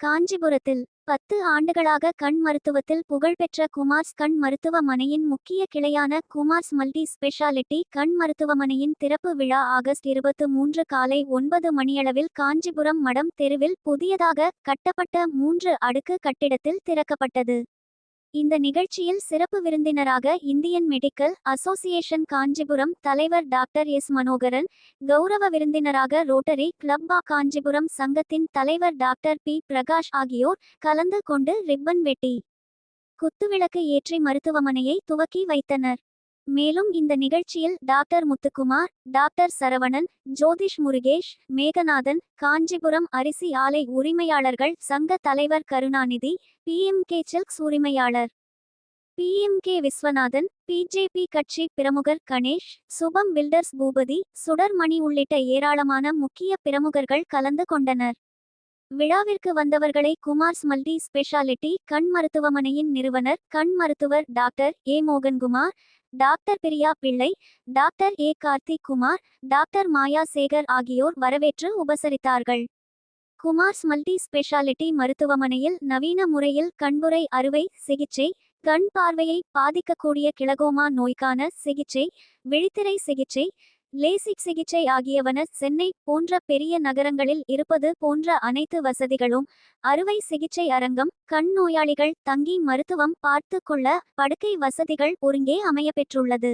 காஞ்சிபுரத்தில் பத்து ஆண்டுகளாக கண் மருத்துவத்தில் புகழ்பெற்ற குமார்ஸ் கண் மருத்துவமனையின் முக்கிய கிளையான குமார்ஸ் மல்டி ஸ்பெஷாலிட்டி கண் மருத்துவமனையின் திறப்பு விழா ஆகஸ்ட் இருபத்து மூன்று காலை ஒன்பது மணியளவில் காஞ்சிபுரம் மடம் தெருவில் புதியதாக கட்டப்பட்ட மூன்று அடுக்கு கட்டிடத்தில் திறக்கப்பட்டது. இந்த நிகழ்ச்சியில் சிறப்பு விருந்தினராக இந்தியன் மெடிக்கல் அசோசியேஷன் காஞ்சிபுரம் தலைவர் டாக்டர் எஸ் மனோகரன் கௌரவ விருந்தினராக ரோட்டரி கிளப் ஆ காஞ்சிபுரம் சங்கத்தின் தலைவர் டாக்டர் பி பிரகாஷ் ஆகியோர் கலந்து கொண்டு ரிப்பன் வெட்டி குத்துவிளக்கு ஏற்றி மருத்துவமனையை துவக்கி வைத்தனர். மேலும் இந்த நிகழ்ச்சியில் டாக்டர் முத்துக்குமார் டாக்டர் சரவணன் ஜோதிஷ் முருகேஷ் மேகநாதன் காஞ்சிபுரம் அரிசி ஆலை உரிமையாளர்கள் சங்க தலைவர் கருணாநிதி பிஎம்கே சில்க்ஸ் உரிமையாளர். பிஎம்கே விஸ்வநாதன் பிஜேபி கட்சி பிரமுகர் கணேஷ் சுபம் பில்டர்ஸ் பூபதி சுடர்மணி உள்ளிட்ட ஏராளமான முக்கிய பிரமுகர்கள் கலந்து கொண்டனர். விழாவிற்கு வந்தவர்களை குமார்ஸ் மல்டி ஸ்பெஷாலிட்டி கண் மருத்துவமனையின் நிறுவனர் கண் மருத்துவர் doctor A. Mohankumar doctor Priya Pillai doctor A. Karthik Kumar doctor Maya Sekar ஆகியோர் வரவேற்று உபசரித்தார்கள். குமார்ஸ் மல்டி ஸ்பெஷாலிட்டி மருத்துவமனையில் நவீன முறையில் கண்புரை அறுவை சிகிச்சை கண் பார்வையை பாதிக்கக்கூடிய கிளகோமா நோய்க்கான சிகிச்சை விழித்திரை சிகிச்சை லேசிக் சிகிச்சை ஆகியவன சென்னை போன்ற பெரிய நகரங்களில் இருப்பது போன்ற அனைத்து வசதிகளும் அறுவை சிகிச்சை அரங்கம் கண் நோயாளிகள் தங்கி மருத்துவம் பார்த்து கொள்ள படுக்கை வசதிகள் ஒருங்கே அமையப்பெற்றுள்ளது